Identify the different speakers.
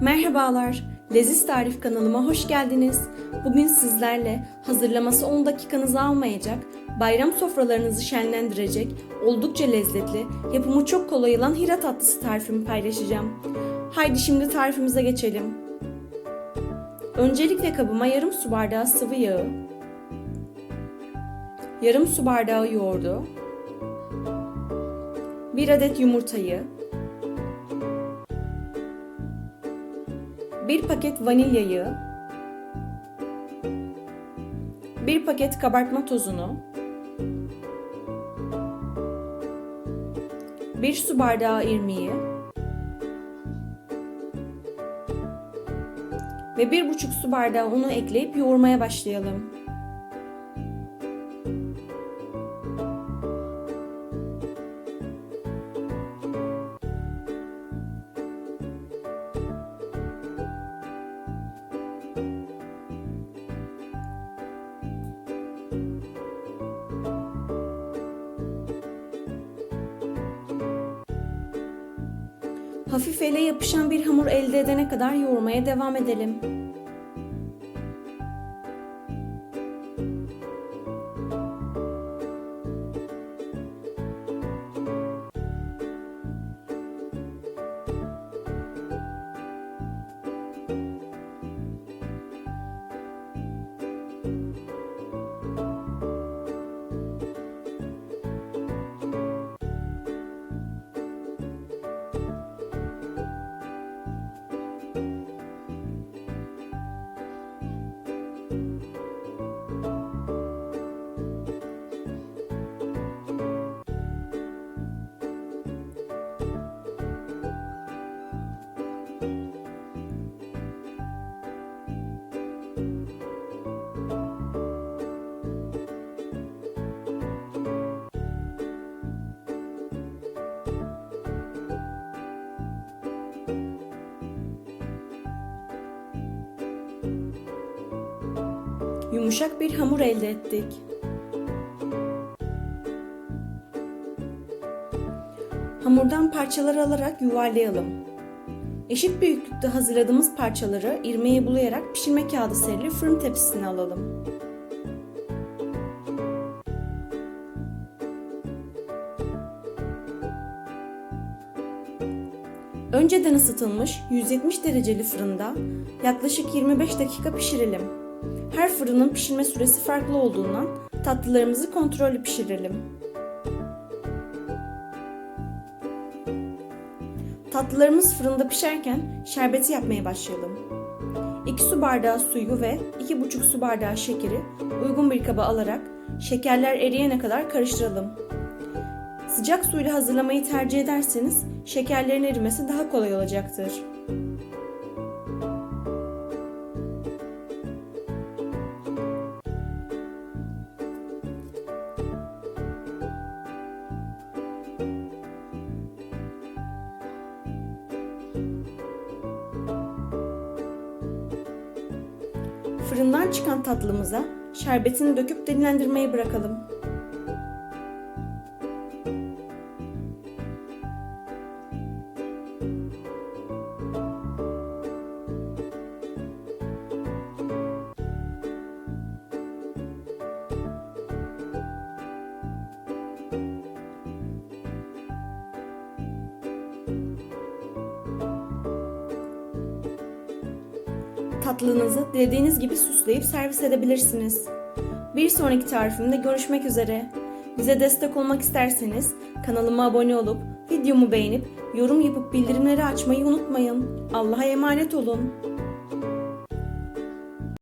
Speaker 1: Merhabalar, Leziz Tarif kanalıma hoş geldiniz. Bugün sizlerle hazırlaması 10 dakikanızı almayacak, bayram sofralarınızı şenlendirecek, oldukça lezzetli, yapımı çok kolay olan hira tatlısı tarifimi paylaşacağım. Haydi şimdi tarifimize geçelim. Öncelikle kabıma yarım su bardağı sıvı yağı, yarım su bardağı yoğurdu, bir adet yumurtayı, 1 paket vanilyayı, 1 paket kabartma tozunu, 1 su bardağı irmiği ve 1,5 su bardağı unu ekleyip yoğurmaya başlayalım. Hafif ele yapışan bir hamur elde edene kadar yoğurmaya devam edelim. Yumuşak bir hamur elde ettik. Hamurdan parçalar alarak yuvarlayalım. Eşit büyüklükte hazırladığımız parçaları irmiğe bulayarak pişirme kağıdı serili fırın tepsisine alalım. Önceden ısıtılmış 170 dereceli fırında yaklaşık 25 dakika pişirelim. Her fırının pişirme süresi farklı olduğundan tatlılarımızı kontrollü pişirelim. Tatlılarımız fırında pişerken şerbeti yapmaya başlayalım. 2 su bardağı suyu ve 2,5 su bardağı şekeri uygun bir kaba alarak şekerler eriyene kadar karıştıralım. Sıcak suyla hazırlamayı tercih ederseniz şekerlerin erimesi daha kolay olacaktır. Fırından çıkan tatlımıza şerbetini döküp dinlendirmeyi bırakalım. Tatlınızı dilediğiniz gibi süsleyip servis edebilirsiniz. Bir sonraki tarifimde görüşmek üzere. Bize destek olmak isterseniz kanalıma abone olup videomu beğenip yorum yapıp bildirimleri açmayı unutmayın. Allah'a emanet olun.